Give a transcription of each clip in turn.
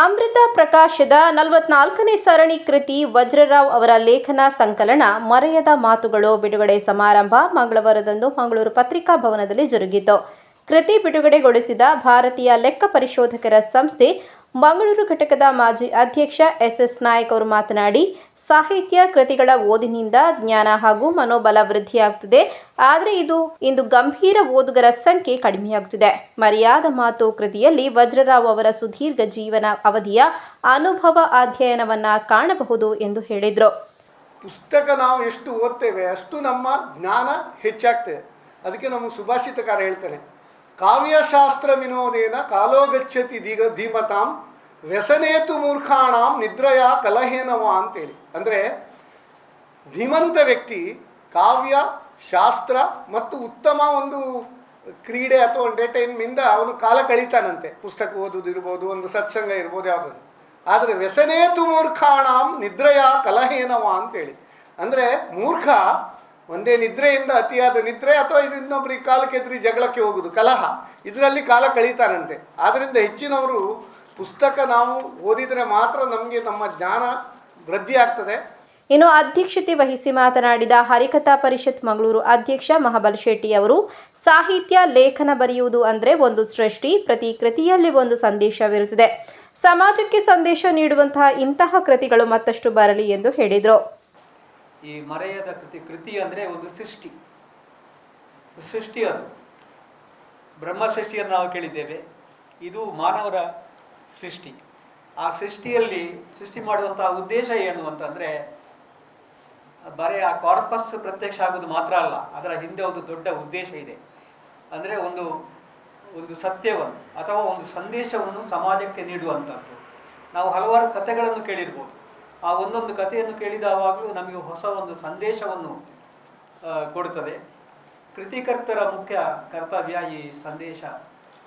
ಅಮೃತ ಪ್ರಕಾಶದ ನಲವತ್ನಾಲ್ಕನೇ ಸರಣಿ ಕೃತಿ ವಜ್ರರಾವ್ ಅವರ ಲೇಖನ ಸಂಕಲನ ಮರೆಯದ ಮಾತುಗಳು ಬಿಡುಗಡೆ ಸಮಾರಂಭ ಮಂಗಳವಾರದಂದು ಮಂಗಳೂರು ಪತ್ರಿಕಾ ಭವನದಲ್ಲಿ ಜರುಗಿತು. ಕೃತಿ ಬಿಡುಗಡೆಗೊಳಿಸಿದ ಭಾರತೀಯ ಲೆಕ್ಕ ಪರಿಶೋಧಕರ ಸಂಸ್ಥೆ ಮಂಗಳೂರು ಘಟಕದ ಮಾಜಿ ಅಧ್ಯಕ್ಷ ಎಸ್ಎಸ್ ನಾಯಕ್ ಅವರು ಮಾತನಾಡಿ, ಸಾಹಿತ್ಯ ಕೃತಿಗಳ ಓದಿನಿಂದ ಜ್ಞಾನ ಹಾಗೂ ಮನೋಬಲ ವೃದ್ಧಿಯಾಗುತ್ತದೆ. ಆದರೆ ಇದು ಇಂದು ಗಂಭೀರ ಓದುಗರ ಸಂಖ್ಯೆ ಕಡಿಮೆಯಾಗುತ್ತಿದೆ. ಮರ್ಯಾದ ಮಾತು ಕೃತಿಯಲ್ಲಿ ವಜ್ರರಾವ್ ಅವರ ಸುದೀರ್ಘ ಜೀವನ ಅವಧಿಯ ಅನುಭವ ಅಧ್ಯಯನವನ್ನ ಕಾಣಬಹುದು ಎಂದು ಹೇಳಿದರು. ಪುಸ್ತಕ ನಾವು ಎಷ್ಟು ಓದ್ತೇವೆ ಅಷ್ಟು ನಮ್ಮ ಜ್ಞಾನ ಹೆಚ್ಚಾಗ್ತದೆ. ಅದಕ್ಕೆ ನಮ್ಮ ಸುಭಾಷಿತಕಾರ ಹೇಳ್ತಾನೆ ಕಾವ್ಯಶಾಸ್ತ್ರ ವಿನೋದೇನ ಕಾಲೋ ದೀಗ ಧೀಮತಾಂ ವ್ಯಸನೇತು ಮೂರ್ಖಾಣಾಂ ನಿದ್ರಯ ಕಲಹೇನವ ಅಂತೇಳಿ. ಅಂದರೆ ಧೀಮಂತ ವ್ಯಕ್ತಿ ಕಾವ್ಯ, ಶಾಸ್ತ್ರ ಮತ್ತು ಉತ್ತಮ ಒಂದು ಕ್ರೀಡೆ ಅಥವಾ ಎಂಟರ್ಟೈನ್ಮಿಂದ ಅವನು ಕಾಲ ಕಳೀತಾನಂತೆ. ಪುಸ್ತಕ ಓದುವುದಿರ್ಬೋದು ಒಂದು ಸತ್ಸಂಗ ಇರ್ಬೋದು ಯಾವುದಾದ್ರು ಆದರೆ ವ್ಯಸನೇತು ಮೂರ್ಖಾಣಾಂ ನಿದ್ರೆಯ ಕಲಹೇನವ ಅಂತೇಳಿ. ಅಂದರೆ ಮೂರ್ಖ ಒಂದೇ ನಿದ್ರೆಯಿಂದ ಅತಿಯಾದ ನಿದ್ರೆ ಅಥವಾ ಇದು ಇನ್ನೊಬ್ಬರಿಗೆ ಕಾಲಕ್ಕೆ ಎದುರಿ ಜಗಳಕ್ಕೆ ಹೋಗುದು, ಕಲಹ. ಇದರಲ್ಲಿ ಕಾಲ ಕಳೀತಾರಂತೆ. ಆದ್ದರಿಂದ ಹೆಚ್ಚಿನವರು ಪುಸ್ತಕ ನಾವು ಓದಿದರೆ ಮಾತ್ರ ನಮಗೆ ನಮ್ಮ ಜ್ಞಾನ ವೃದ್ಧಿ ಆಗ್ತದೆ. ಇನ್ನು ಅಧ್ಯಕ್ಷತೆ ವಹಿಸಿ ಮಾತನಾಡಿದ ಹರಿಕಥಾ ಪರಿಷತ್ ಮಂಗಳೂರು ಅಧ್ಯಕ್ಷ ಮಹಾಬಲ್ ಶೆಟ್ಟಿ ಅವರು, ಸಾಹಿತ್ಯ, ಲೇಖನ ಬರೆಯುವುದು ಅಂದರೆ ಒಂದು ಸೃಷ್ಟಿ, ಪ್ರತಿ ಕೃತಿಯಲ್ಲಿ ಒಂದು ಸಂದೇಶವಿರುತ್ತದೆ. ಸಮಾಜಕ್ಕೆ ಸಂದೇಶ ನೀಡುವಂತಹ ಇಂತಹ ಕೃತಿಗಳು ಮತ್ತಷ್ಟು ಬರಲಿ ಎಂದು ಹೇಳಿದರು. ಈ ಮರೆಯದ ಕೃತಿ ಕೃತಿ ಅಂದರೆ ಒಂದು ಸೃಷ್ಟಿ. ಸೃಷ್ಟಿ ಅದು. ಬ್ರಹ್ಮ ಸೃಷ್ಟಿಯನ್ನು ನಾವು ಕೇಳಿದ್ದೇವೆ. ಇದು ಮಾನವರ ಸೃಷ್ಟಿ. ಆ ಸೃಷ್ಟಿಯಲ್ಲಿ ಸೃಷ್ಟಿ ಮಾಡುವಂತಹ ಉದ್ದೇಶ ಏನು ಅಂತಂದರೆ, ಬರೀ ಆ ಕಾರ್ಪಸ್ ಪ್ರತ್ಯಕ್ಷ ಆಗೋದು ಮಾತ್ರ ಅಲ್ಲ, ಅದರ ಹಿಂದೆ ಒಂದು ದೊಡ್ಡ ಉದ್ದೇಶ ಇದೆ. ಅಂದರೆ ಒಂದು ಒಂದು ಸತ್ಯವನ್ನು ಅಥವಾ ಒಂದು ಸಂದೇಶವನ್ನು ಸಮಾಜಕ್ಕೆ ನೀಡುವಂಥದ್ದು ನಾವು ಹಲವಾರು ಕಥೆಗಳನ್ನು ಕೇಳಿರ್ಬೋದು. ಆ ಒಂದೊಂದು ಕಥೆಯನ್ನು ಕೇಳಿದವಾಗಲೂ ನಮಗೆ ಹೊಸ ಒಂದು ಸಂದೇಶವನ್ನು ಕೊಡುತ್ತದೆ ಕೃತಿಕರ್ತರ ಮುಖ್ಯ ಕರ್ತವ್ಯ ಈ ಸಂದೇಶ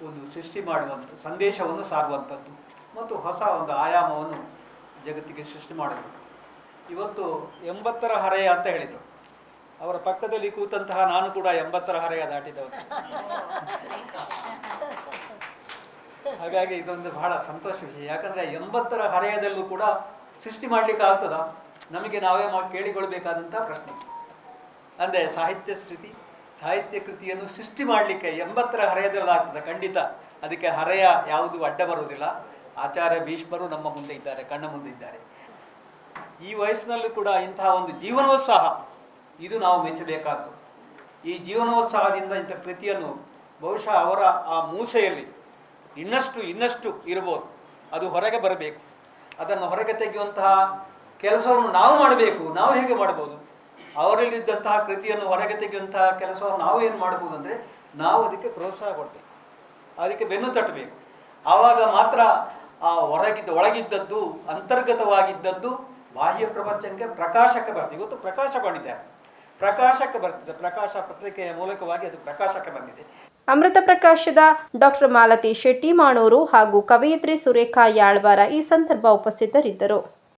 ಒಂದು ಸೃಷ್ಟಿ ಮಾಡುವಂಥ ಸಂದೇಶವನ್ನು ಸಾರುವಂಥದ್ದು ಮತ್ತು ಹೊಸ ಒಂದು ಆಯಾಮವನ್ನು ಜಗತ್ತಿಗೆ ಸೃಷ್ಟಿ ಮಾಡುವುದು. ಇವತ್ತು ಎಂಬತ್ತರ ಹರೆಯ ಅಂತ ಹೇಳಿದರು. ಅವರ ಪಕ್ಕದಲ್ಲಿ ಕೂತಂತಹ ನಾನು ಕೂಡ ಎಂಬತ್ತರ ಹರೆಯ ದಾಟಿದವರು ಹಾಗಾಗಿ ಇದೊಂದು ಬಹಳ ಸಂತೋಷ ವಿಷಯ. ಯಾಕಂದ್ರೆ ಎಂಬತ್ತರ ಹರೆಯದಲ್ಲೂ ಕೂಡ ಸೃಷ್ಟಿ ಮಾಡ್ಲಿಕ್ಕೆ ಆಗ್ತದ? ನಮಗೆ ನಾವೇ ಮಾಡಿ ಕೇಳಿಕೊಳ್ಬೇಕಾದಂಥ ಪ್ರಶ್ನೆ. ಅಂದ್ರೆ ಸಾಹಿತ್ಯ ಸ್ಥಿತಿ ಸಾಹಿತ್ಯ ಕೃತಿಯನ್ನು ಸೃಷ್ಟಿ ಮಾಡಲಿಕ್ಕೆ ಎಂಬತ್ತರ ಹರೆಯದಲ್ಲಾಗ್ತದೆ ಖಂಡಿತ. ಅದಕ್ಕೆ ಹರೆಯ ಯಾವುದು ಅಡ್ಡ ಬರುವುದಿಲ್ಲ. ಆಚಾರ್ಯ ಭೀಷ್ಮರು ನಮ್ಮ ಮುಂದೆ ಇದ್ದಾರೆ, ಕಣ್ಣ ಮುಂದೆ ಇದ್ದಾರೆ. ಈ ವಯಸ್ಸಿನಲ್ಲೂ ಕೂಡ ಇಂತಹ ಒಂದು ಜೀವನೋತ್ಸಾಹ, ಇದು ನಾವು ಮೆಚ್ಚಬೇಕಾದ್ದು. ಈ ಜೀವನೋತ್ಸಾಹದಿಂದ ಇಂಥ ಕೃತಿಯನ್ನು ಬಹುಶಃ ಅವರ ಆ ಮೂಸೆಯಲ್ಲಿ ಇನ್ನಷ್ಟು ಇನ್ನಷ್ಟು ಇರ್ಬೋದು. ಅದು ಹೊರಗೆ ಬರಬೇಕು. ಅದನ್ನು ಹೊರಗೆ ತೆಗೆಯುವಂತಹ ಕೆಲಸವನ್ನು ನಾವು ಮಾಡಬೇಕು, ನಾವು ಹೇಗೆ ಮಾಡಬಹುದು? ಅವರಲ್ಲಿದ್ದಂತಹ ಕೃತಿಯನ್ನು ಹೊರಗೆ ತೆಗೆಯುವಂತಹ ಕೆಲಸವನ್ನು ನಾವು ಏನು ಮಾಡಬಹುದು ಅಂದರೆ ನಾವು ಅದಕ್ಕೆ ಪ್ರೋತ್ಸಾಹ ಕೊಡಬೇಕು, ಅದಕ್ಕೆ ಬೆನ್ನು ತಟ್ಟಬೇಕು. ಆವಾಗ ಮಾತ್ರ ಆ ಹೊರಗಿದ್ದ, ಒಳಗಿದ್ದದ್ದು, ಅಂತರ್ಗತವಾಗಿದ್ದದ್ದು ಬಾಹ್ಯ ಪ್ರಪಂಚಕ್ಕೆ ಪ್ರಕಾಶಕ್ಕೆ ಬರ್ತದೆ. ಇವತ್ತು ಪ್ರಕಾಶಗೊಂಡಿದ್ದಾರೆ ಪ್ರಕಾಶಕ್ಕೆ ಬರ್ತದೆ. ಪ್ರಕಾಶ ಪತ್ರಿಕೆಯ ಮೂಲಕವಾಗಿ ಅದು ಪ್ರಕಾಶಕ್ಕೆ ಬಂದಿದೆ. ಅಮೃತ ಪ್ರಕಾಶದ ಡಾಕ್ಟರ್ ಮಾಲತಿ ಶೆಟ್ಟಿ ಮಾಣೂರು ಹಾಗೂ ಕವಯಿತ್ರಿ ಸುರೇಖಾ ಯಾಳ್ವಾರ ಈ ಸಂದರ್ಭ ಉಪಸ್ಥಿತರಿದ್ದರು.